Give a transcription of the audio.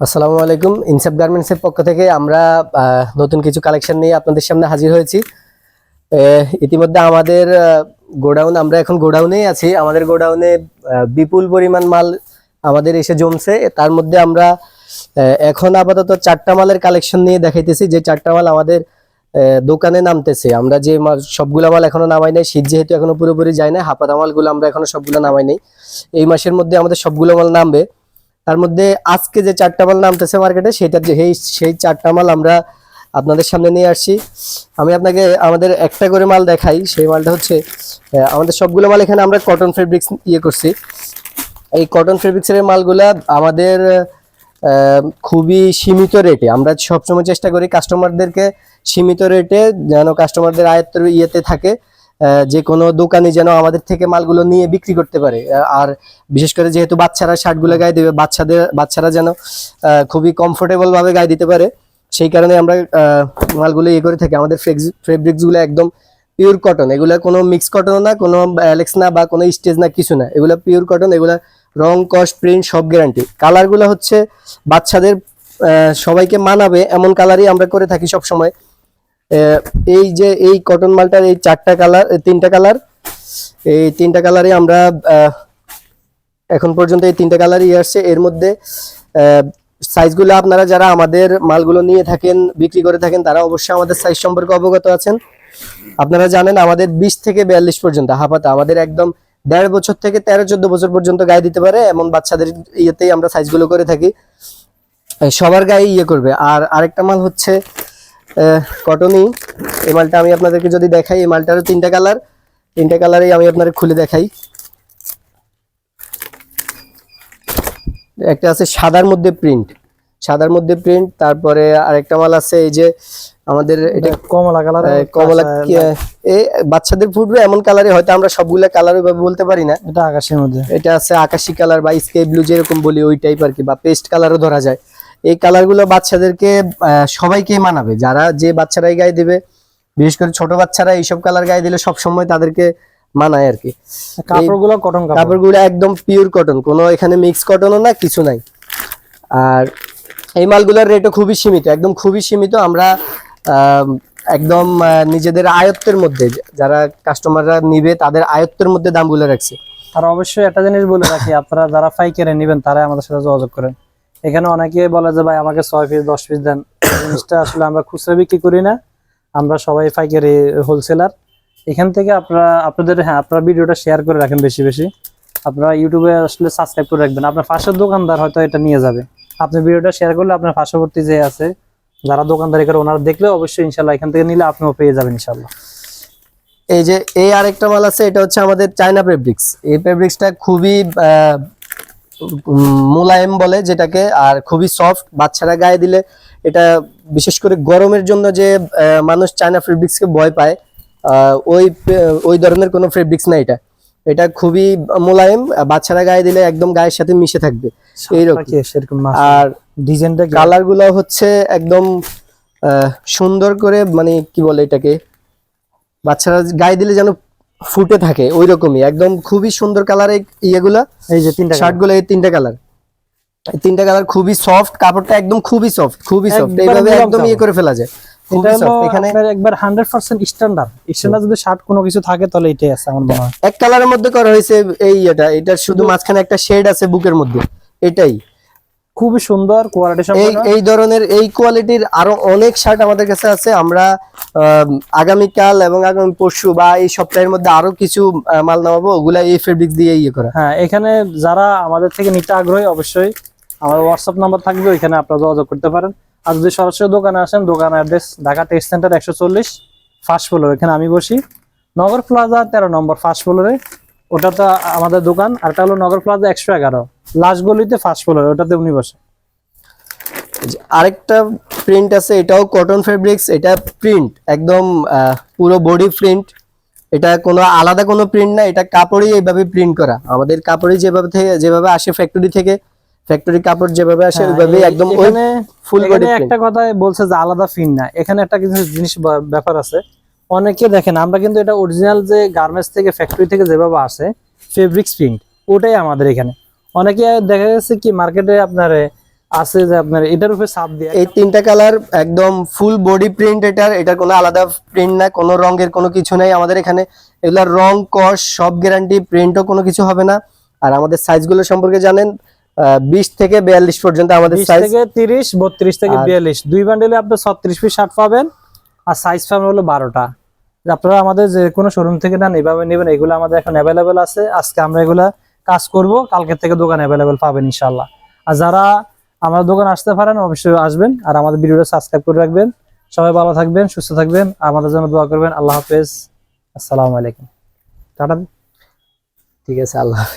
আসসালামু আলাইকুম। ইনসাফ গার্মেন্টসের পক্ষ থেকে আমরা নতুন কিছু কালেকশন নিয়ে আপনাদের সামনে হাজির হয়েছি। ইতিমধ্যে আমাদের গোডাউন, আমরা এখন গোডাউনেই আছি। আমাদের গোডাউনে বিপুল পরিমাণ মাল আমাদের এসে জমছে। তার মধ্যে আমরা এখন আপাতত চারটা মালের কালেকশন নিয়ে দেখাইতেছি। যে চারটা মাল আমাদের দোকানে নামতেছে। আমরা যে মাল, সবগুলো মাল এখনও নামাই নাই। শীত যেহেতু এখনও পুরোপুরি যায় না হাপাতা মালগুলো আমরা এখনও সবগুলো নামাই নাই। এই মাসের মধ্যে আমাদের সবগুলো মাল নামবে। তার মধ্যে আজকে যে চারটা মাল নামতেছে মার্কেটে সেটা যে সেই চারটা মাল আমরা আপনাদের সামনে নিয়ে আসছি। আমি আপনাকে আমাদের একটা করে মাল দেখাই, সেই মালটা হচ্ছে আমাদের সবগুলো মাল এখানে আমরা কটন ফেব্রিক্স ইয়ে করছি। এই কটন ফেব্রিক্সের মালগুলা আমাদের খুবই সীমিত রেটে আমরা সবসময় চেষ্টা করি কাস্টমারদেরকে সীমিত রেটে যেন কাস্টমারদের আয়ত্তের ইয়েতে থাকে। যে কোনো দোকানি যেন আমাদের থেকে মালগুলো নিয়ে বিক্রি করতে পারে। আর বিশেষ করে যেহেতু বাচ্চারা শার্টগুলো গায়ে দেবে, বাচ্চাদের বাচ্চারা যেন খুবই কমফোর্টেবল ভাবে গায়ে দিতে পারে। সেই কারণে আমরা মালগুলো ইয়ে করে থাকি। আমাদের ফেব্রিক্সগুলো একদম পিওর কটন এগুলো কোনো মিক্স কটনও না, কোনো অ্যালেক্স না বা কোনো স্টেজ না, কিছু না। এগুলো পিওর কটন এগুলো রং, কস্ট প্রিন্ট সব গ্যারান্টি কালারগুলো হচ্ছে বাচ্চাদের সবাইকে মানাবে, এমন কালারই আমরা করে থাকি সব সময় এই যে এই কটন মালটার এই চারটা কালার তিনটা কালার এই তিনটা কালারে আমরা এখন পর্যন্ত এই তিনটা কালারই আসছে। এর মধ্যে সাইজগুলো আপনারা যারা আমাদের মালগুলো নিয়ে থাকেন, বিক্রি করে থাকেন, তারা অবশ্যই আমাদের সাইজ সম্পর্কে অবগত আছেন। আপনারা জানেন আমাদের বিশ থেকে বিয়াল্লিশ পর্যন্ত হাফাতা আমাদের একদম দেড় বছর থেকে তেরো, চোদ্দ বছর পর্যন্ত গায়ে দিতে পারে, এমন বাচ্চাদের ইয়েতেই আমরা সাইজগুলো করে থাকি। সবার গায়ে ইয়ে করবে। আর আরেকটা মাল হচ্ছে কটনই। এই মালটা আমি আপনাদেরকে যদি দেখাই এই মালটারও তিনটা কালার। তিনটা কালারেই আমি আপনাদের খুলে দেখাই। একটা আছে সাদার মধ্যে প্রিন্ট সাদার মধ্যে প্রিন্ট তারপরে আরেকটা মাল আছে এই যে আমাদের এটা কমলা কালার কমলা এই বাচ্চাদের ফুটবে এমন কালারে হয়তো আমরা সবগুলা কালার ওইভাবে বলতে পারি না। এটা আকাশের মধ্যে। এটা আছে আকাশি কালার বা স্কাই ব্লু যেরকম বলি ওই টাইপ আর কি বা পেস্ট কালারও ধরা যায়। এই কালারগুলো বাচ্চাদেরকে সবাইকে মানাবে। যারা যে বাচ্চারাই গায়ে দিবে বিশেষ করে ছোট বাচ্চারা এইসব কালার গায়ে দিলে সব সময় তাদেরকে মানায় আর কি। কাপড়গুলো কটন কাপড়। কাপড়গুলো একদম পিওর কটন কোনো এখানে মিক্স কটনও না কিছু নাই। আর এই মালগুলোর রেটও খুবই সীমিত একদম খুবই সীমিত। আমরা আম, একদম নিজেদের আয়ত্তের মধ্যে যারা কাস্টমাররা নিবে তাদের আয়ত্তের মধ্যে দামগুলো রাখছি। আর অবশ্যই একটা জিনিস বলে রাখি আপনারা যারা পাইকারি নেবেন তারাই আমাদের সাথে যোগাযোগ করেন। এখানে অনেকে বলে যে, ভাই, আমাকে ছয় পিস দশ পিস দেন। জিনিসটা আসলে আমরা খুচরা বিক্রি করি না। আমরা সবাই পাইকারি হোলসেলার এখান থেকে আপনারা, আপনাদের হ্যাঁ আপনারা ভিডিওটা শেয়ার করে রাখেন বেশি বেশি। আপনারা ইউটিউবে আসলে সাবস্ক্রাইব করে রাখবেন। আপনার পাশের দোকানদার হয়তো এটা নিয়ে যাবে। আপনি ভিডিওটা শেয়ার করলে আপনার পার্শ্ববর্তী যে আছে, যারা দোকানদারি করে ওনারা দেখলে অবশ্যই ইনশাল্লাহ এখান থেকে নিলে আপনিও পেয়ে যাবেন ইনশাল্লাহ এই যে, এই আরেকটা মাল আছে, এটা হচ্ছে আমাদের চায়না ফেব্রিক্স এই ফেব্রিক্সটা খুবই মোলায়েম বলে যেটাকে আর খুবই সফট বাচ্চারা গায়ে দিলে এটা বিশেষ করে গরমের জন্য যে মানুষ চায়না ফেব্রিক্সকে ভয় পায় ওই ওই ধরনের কোনো ফেব্রিক্স না এটা। এটা খুবই মোলায়েম বাচ্চারা গায়ে দিলে একদম গায়ের সাথে মিশে থাকবে। এইরকম। আর ডিজাইনটা কালারগুলো হচ্ছে একদম সুন্দর করে মানে কি বলে এটাকে বাচ্চারা গায়ে দিলে যেন ফুটে থাকে ওই রকমই একদম খুবই সুন্দর কালার ইয়েগুলা। এই যে তিনটা শার্টগুলো এই তিনটা কালার এই তিনটা কালার খুবই সফট কাপড়টা একদম খুবই সফট খুবই সফট এইভাবে একদম ইয়ে করে ফেলা যায়। একবার স্ট্যান্ডার্ড স্ট্যান্ডার্ড যদি শার্ট কোনো কিছু থাকে তাহলে এটাই আছে আমার মনে হয়। এক কালারের মধ্যে করা হয়েছে এই এটা। এটা শুধু মাঝখানে একটা শেড আছে বুকের মধ্যে। এটাই। খুবই সুন্দর কোয়ালিটি এই এই ধরনের এই কোয়ালিটির আরও অনেক শার্ট আমাদের কাছে আছে। আমরা আম, আগামীকাল এবং আগামী পরশু বা এই সপ্তাহের মধ্যে আরও কিছু মাল নামাবো। ওগুলা এই ফেব্রিক দিয়ে ইয়ে করা। হ্যাঁ এখানে যারা আমাদের থেকে নিতে আগ্রহী অবশ্যই আমার হোয়াটসঅ্যাপ নাম্বার থাকবে ওইখানে আপনারা যোগাযোগ করতে পারেন। আর যদি সরাসরি দোকানে আসেন দোকান অ্যাড্রেস ঢাকা টেক্সট সেন্টার একশো চল্লিশ ফার্স্ট ফ্লোর এখানে আমি বসি। নগর প্লাজা তেরো নম্বর ফার্স্ট ফ্লোরে ওটা তো আমাদের দোকান আর একটা হলো নগর প্লাজা একশো এগারো। লাস্ট গলিতে ফার্স্ট ফ্লোর ওটাতে উনি বসে। আরেকটা প্রিন্ট আছে এটাও কটন ফেব্রিক্স এটা প্রিন্ট একদম পুরো বডি প্রিন্ট এটা কোনো আলাদা কোনো প্রিন্ট না এটা কাপড়ই এইভাবে প্রিন্ট করা। আমাদের কাপড়ই যেভাবে থেকে যেভাবে আসে ফ্যাক্টরি থেকে ফ্যাক্টরি কাপড় যেভাবে আসে হ্যাঁ, ওইভাবেই একদম ফুল বডি একটা কথা বলছে যে আলাদা ফিন না। এখানে একটা কিছু জিনিস ব্যাপার আছে। অনেকে দেখেন আমরা কিন্তু এটা অরিজিনাল যে গার্মেন্টস থেকে ফ্যাক্টরি থেকে যেভাবে আসে ফেব্রিক্স প্রিন্ট ওটাই আমাদের এখানে। অনেকে দেখা যাচ্ছে কি মার্কেটে আপনার আছে যে আপনার এটার উপরে ছাপ দিয়ে এই তিনটা কালার একদম ফুল বডি প্রিন্ট এটার এটা কোনো আলাদা প্রিন্ট না কোনো রঙের কোনো কিছু নাই আমাদের এখানে। এগুলার রং কস সব গ্যারান্টি প্রিন্টও কোনো কিছু হবে না। আর আমাদের সাইজগুলো সম্পর্কে জানেন বিশ থেকে বিয়াল্লিশ পর্যন্ত আমাদের 20 সাইজ থেকে তিরিশ বত্রিশ থেকে আর- বিয়াল্লিশ। দুই বান্ডেলে আপনি ছত্রিশ পিস শার্ট পাবেন আর সাইজ পাবেন হলো বারোটা। আপনারা আমাদের যে কোনো শোরুম থেকে নেন, এভাবে নেবেন, এগুলো আমাদের এখন অ্যাভেলেবেল আছে। আজকে আমরা এগুলা কাজ করব, কালকে থেকে দোকান অ্যাভেলেবেল পাবেন ইনশাল্লাহ আর যারা আমার দোকান আসতে পারেন, অবশ্যই আসবেন। আর আমাদের ভিডিওটা সাবস্ক্রাইব করে রাখবেন। সবাই ভালো থাকবেন, সুস্থ থাকবেন। আমাদের জন্য দোয়া করবেন। আল্লাহ হাফেজ। আসসালামু আলাইকুম। টাটা। ঠিক আছে, আল্লাহ হাফেজ।